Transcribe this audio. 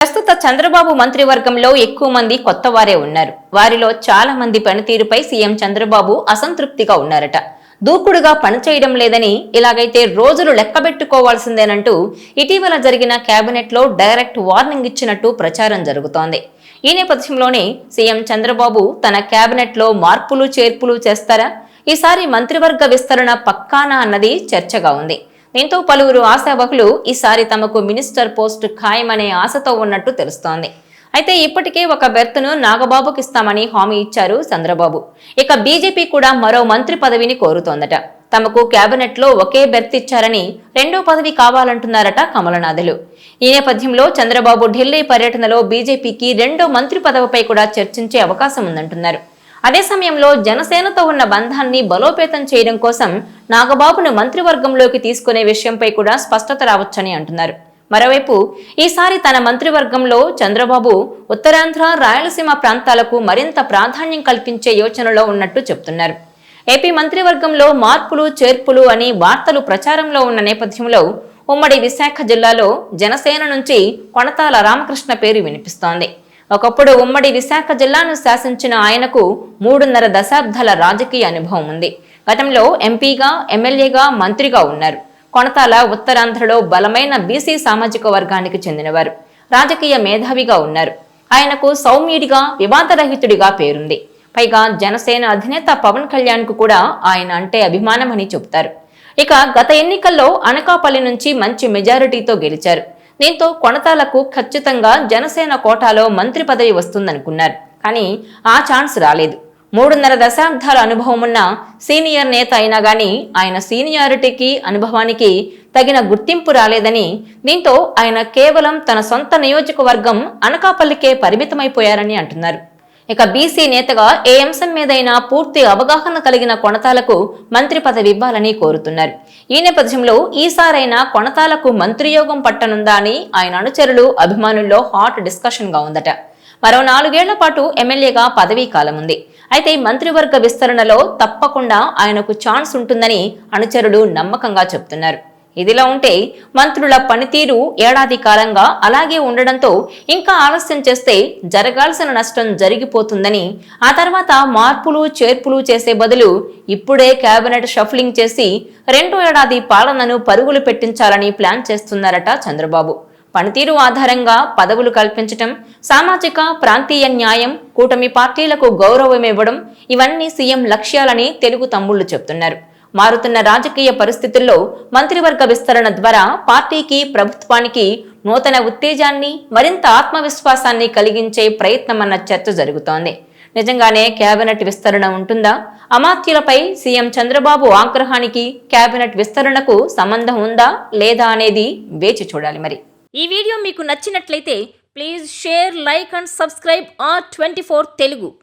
ప్రస్తుత చంద్రబాబు మంత్రివర్గంలో ఎక్కువ మంది కొత్త వారే ఉన్నారు. వారిలో చాలా మంది పనితీరుపై సీఎం చంద్రబాబు అసంతృప్తిగా ఉన్నారట. దూకుడుగా పనిచేయడం లేదని ఇలాగైతే రోజులు లెక్కబెట్టుకోవాల్సిందేనంటూ ఇటీవల జరిగిన కేబినెట్లో డైరెక్ట్ వార్నింగ్ ఇచ్చినట్టు ప్రచారం జరుగుతోంది. ఈ నేపథ్యంలోనే సీఎం చంద్రబాబు తన కేబినెట్లో మార్పులు చేర్పులు చేస్తారా? ఈసారి మంత్రివర్గ విస్తరణ పక్కానా అన్నది చర్చగా ఉంది. దీంతో పలువురు ఆశావహులు ఈసారి తమకు మినిస్టర్ పోస్ట్ ఖాయమనే ఆశతో ఉన్నట్టు తెలుస్తోంది. అయితే ఇప్పటికే ఒక బెర్త్ను నాగబాబుకి ఇస్తామని హామీ ఇచ్చారు చంద్రబాబు. ఇక బీజేపీ కూడా మరో మంత్రి పదవిని కోరుతోందట. తమకు కేబినెట్లో ఒకే బెర్త్ ఇచ్చారని రెండో పదవి కావాలంటున్నారట కమలనాథులు. ఈ నేపథ్యంలో చంద్రబాబు ఢిల్లీ పర్యటనలో బీజేపీకి రెండో మంత్రి పదవిపై కూడా చర్చించే అవకాశం ఉందంటున్నారు. అదే సమయంలో జనసేనతో ఉన్న బంధాన్ని బలోపేతం చేయడం కోసం నాగబాబును మంత్రివర్గంలోకి తీసుకునే విషయంపై కూడా స్పష్టత రావచ్చని అంటున్నారు. మరోవైపు ఈసారి తన మంత్రివర్గంలో చంద్రబాబు ఉత్తరాంధ్ర రాయలసీమ ప్రాంతాలకు మరింత ప్రాధాన్యం కల్పించే యోచనలో ఉన్నట్టు చెప్తున్నారు. ఏపీ మంత్రివర్గంలో మార్పులు చేర్పులు అని వార్తలు ప్రచారంలో ఉన్న నేపథ్యంలో ఉమ్మడి విశాఖ జిల్లాలో జనసేన నుంచి కొణతాల రామకృష్ణ పేరు వినిపిస్తోంది. ఒకప్పుడు ఉమ్మడి విశాఖ జిల్లాను శాసించిన ఆయనకు మూడున్నర దశాబ్దాల రాజకీయ అనుభవం ఉంది. గతంలో ఎంపీగా ఎమ్మెల్యేగా మంత్రిగా ఉన్నారు. కొణతాల ఉత్తరాంధ్రలో బలమైన బీసీ సామాజిక వర్గానికి చెందినవారు. రాజకీయ మేధావిగా ఉన్నారు. ఆయనకు సౌమ్యుడిగా వివాదరహితుడిగా పేరుంది. పైగా జనసేన అధినేత పవన్ కళ్యాణ్కు కూడా ఆయన అంటే అభిమానమని చెబుతారు. ఇక గత ఎన్నికల్లో అనకాపల్లి నుంచి మంచి మెజారిటీతో గెలిచారు. దీంతో కొణతాలకు ఖచ్చితంగా జనసేన కోటాలో మంత్రి పదవి వస్తుందనుకున్నారు. కానీ ఆ ఛాన్స్ రాలేదు. మూడున్నర దశాబ్దాల అనుభవం ఉన్న సీనియర్ నేత అయినా గాని ఆయన సీనియారిటీకి అనుభవానికి తగిన గుర్తింపు రాలేదని దీంతో ఆయన కేవలం తన సొంత నియోజకవర్గం అనకాపల్లికే పరిమితమైపోయారని అంటున్నారు. ఇక బీసీ నేతగా ఏ అంశం మీదైనా పూర్తి అవగాహన కలిగిన కొనతాలకు మంత్రి పదవి ఇవ్వాలని కోరుతున్నారు. ఈ నేపథ్యంలో ఈసారైనా కొనతాలకు మంత్రియోగం పట్టనుందా అని ఆయన అనుచరులు అభిమానుల్లో హాట్ డిస్కషన్గా ఉందట. మరో నాలుగేళ్ళ పాటు ఎమ్మెల్యేగా పదవీ కాలం ఉంది. అయితే మంత్రివర్గ విస్తరణలో తప్పకుండా ఆయనకు ఛాన్స్ ఉంటుందని అనుచరులు నమ్మకంగా చెబుతున్నారు. ఇదిలా ఉంటే మంత్రుల పనితీరు ఏడాది కాలంగా అలాగే ఉండడంతో ఇంకా ఆలస్యం చేస్తే జరగాల్సిన నష్టం జరిగిపోతుందని ఆ తర్వాత మార్పులు చేర్పులు చేసే బదులు ఇప్పుడే కేబినెట్ షఫ్లింగ్ చేసి రెండో ఏడాది పాలనను పరుగులు పెట్టించాలని ప్లాన్ చేస్తున్నారట చంద్రబాబు. పనితీరు ఆధారంగా పదవులు కల్పించటం సామాజిక ప్రాంతీయ న్యాయం కూటమి పార్టీలకు గౌరవం ఇవ్వడం ఇవన్నీ సీఎం లక్ష్యాలని తెలుగు తమ్ముళ్ళు చెబుతున్నారు మారుతున్న రాజకీయ పరిస్థితుల్లో మంత్రివర్గ విస్తరణ ద్వారా పార్టీకి ప్రభుత్వానికి నూతన ఉత్తేజాన్ని మరింత ఆత్మవిశ్వాసాన్ని కలిగించే ప్రయత్నమన్న చర్చ జరుగుతోంది. నిజంగానే కేబినెట్ విస్తరణ ఉంటుందా? అమాత్యులపై సీఎం చంద్రబాబు ఆగ్రహానికి కేబినెట్ విస్తరణకు సంబంధం ఉందా లేదా అనేది వేచి చూడాలి మరి. ఈ వీడియో మీకు నచ్చినట్లయితే please share like and subscribe R twenty Telugu.